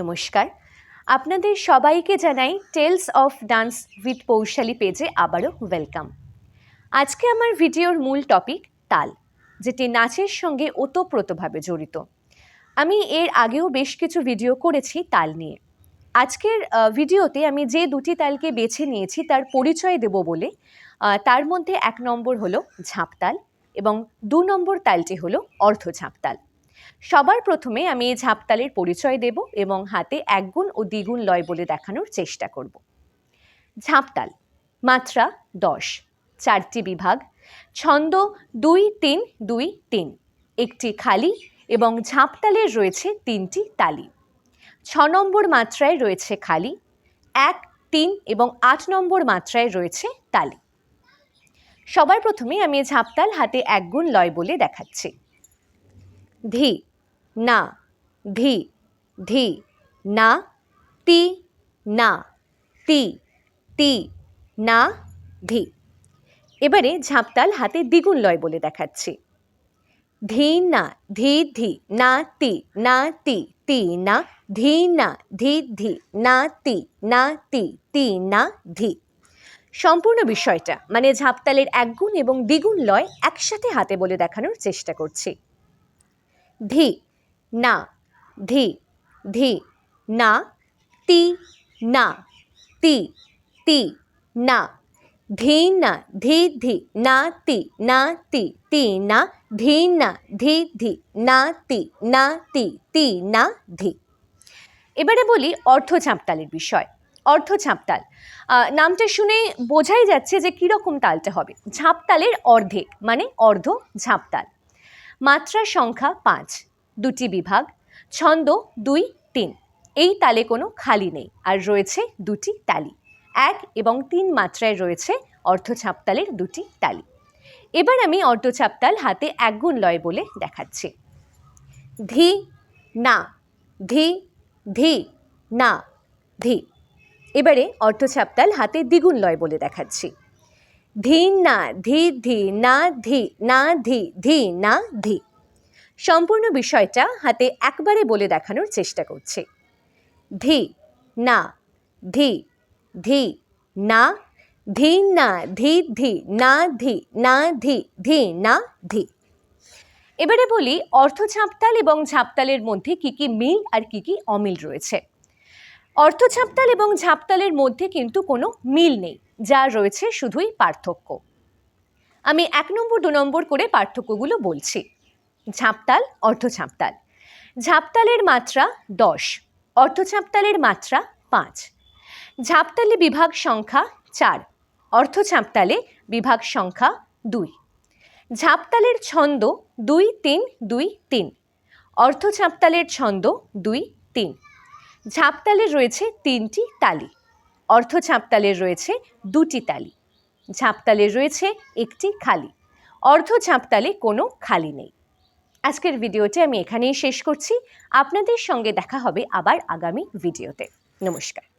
নমস্কার। আপনাদের সবাইকে জানাই tales of dance with Poushali পেজে আবারও ওয়েলকাম আজকে আমার ভিডিওর মূল টপিক তাল, যেটি নাচের সঙ্গে ওতপ্রোতভাবে জড়িত। আমি এর আগেও বেশ কিছু ভিডিও করেছি তাল নিয়ে। আজকের ভিডিওতে আমি যে দুটি তালকে বেছে নিয়েছি তার পরিচয় দেব বলে তার মধ্যে এক নম্বর হলো ঝাঁপতাল এবং দু নম্বর তালটি হলো অর্ধ ঝাঁপতাল সবার প্রথমে আমি এই ঝাঁপতালের পরিচয় দেব এবং হাতে একগুণ ও দ্বিগুণ লয় বলে দেখানোর চেষ্টা করব। ঝাঁপতাল, মাত্রা দশ, চারটি বিভাগ, ছন্দ দুই তিন দুই তিন, একটি খালি এবং ঝাঁপতালের রয়েছে তিনটি তালি। ছ নম্বর মাত্রায় রয়েছে খালি, এক, তিন এবং আট নম্বর মাত্রায় রয়েছে তালি। সবার প্রথমে আমি ঝাপতাল হাতে একগুণ লয় বলে দেখাচ্ছি। ধি না ধি ধি না তি না তি তি না ধি এবারে ঝাঁপতাল হাতে দ্বিগুণ লয় বলে দেখাচ্ছি। ধি না, ধি ধি, না, তি না, তি তি, না, ধি না, ধি ধি, না, তি না, তি তি, না, ধি। সম্পূর্ণ বিষয়টা মানে ঝাঁপতালের একগুণ এবং দ্বিগুণ লয় একসাথে হাতে বলে দেখানোর চেষ্টা করছি। ধি, না, ধি ধি, না, তি না, তি তি, না, ধি না, ধি ধি, না, তি না, তি তি, না, ধি না, ধি ধি, না, তি না, তি তি, না, ধি। এবারে বলি অর্থ ঝাঁপতালের বিষয় অর্থ ঝাঁপতাল নামটা শুনে বোঝাই যাচ্ছে যে কীরকম তালটা হবে। ঝাঁপতালের অর্ধেক মানে অর্ধ ঝাঁপতাল মাত্রার সংখ্যা পাঁচ। দুটি বিভাগ। ছন্দ দুই, তিন। এই তালে কোনো খালি নেই। আর রয়েছে দুটি তালি। এক এবং তিন মাত্রায় রয়েছে অর্ধছাপতালের দুটি তালি। এবার আমি অর্ধছাপতাল হাতে একগুণ লয় বলে দেখাচ্ছি। ধি, না। ধি ধি, না। ধি। এবারে অর্ধছাপতাল হাতে দ্বিগুণ লয় বলে দেখাচ্ছি। ধি না ধি ধি, না ধি না, ধি ধি, না, ধি। সম্পূর্ণ বিষয়টা হাতে একবারে বলে দেখানোর চেষ্টা করছে। ধি, না, ধি ধি, না ধি না ধি ধি, না ধি না, ধি ধি, না, ধি। এবারে বলি অর্থ ঝাঁপতাল এবং ঝাঁপতালের মধ্যে কি কি মিল আর কি কি অমিল রয়েছে। অর্থ ঝাঁপতাল এবং ঝাঁপতালের মধ্যে কিন্তু কোনো মিল নেই। যা রয়েছে শুধুই পার্থক্য। আমি এক নম্বর, দু নম্বর করে পার্থক্যগুলো বলছি। ঝাঁপতাল অর্ধ ঝাঁপতাল ঝাঁপতালের মাত্রা দশ অর্ধ ঝাঁপতালের মাত্রা পাঁচ। ঝাঁপতালে বিভাগ সংখ্যা চার অর্ধ ঝাঁপতালে বিভাগ সংখ্যা দুই। ঝাঁপতালের ছন্দ দুই, তিন দুই, তিন। অর্ধ ঝাঁপতালের ছন্দ দুই, তিন। ঝাঁপতালে রয়েছে তিনটি তালি। অর্ধ ঝাঁপতালের রয়েছে দুটি তালি। ঝাঁপতালের রয়েছে একটি খালি। অর্ধ ঝাঁপতালে কোনো খালি নেই। আজকের ভিডিওটি আমি এখানেই শেষ করছি। আপনাদের সঙ্গে দেখা হবে আবার আগামী ভিডিওতে। নমস্কার।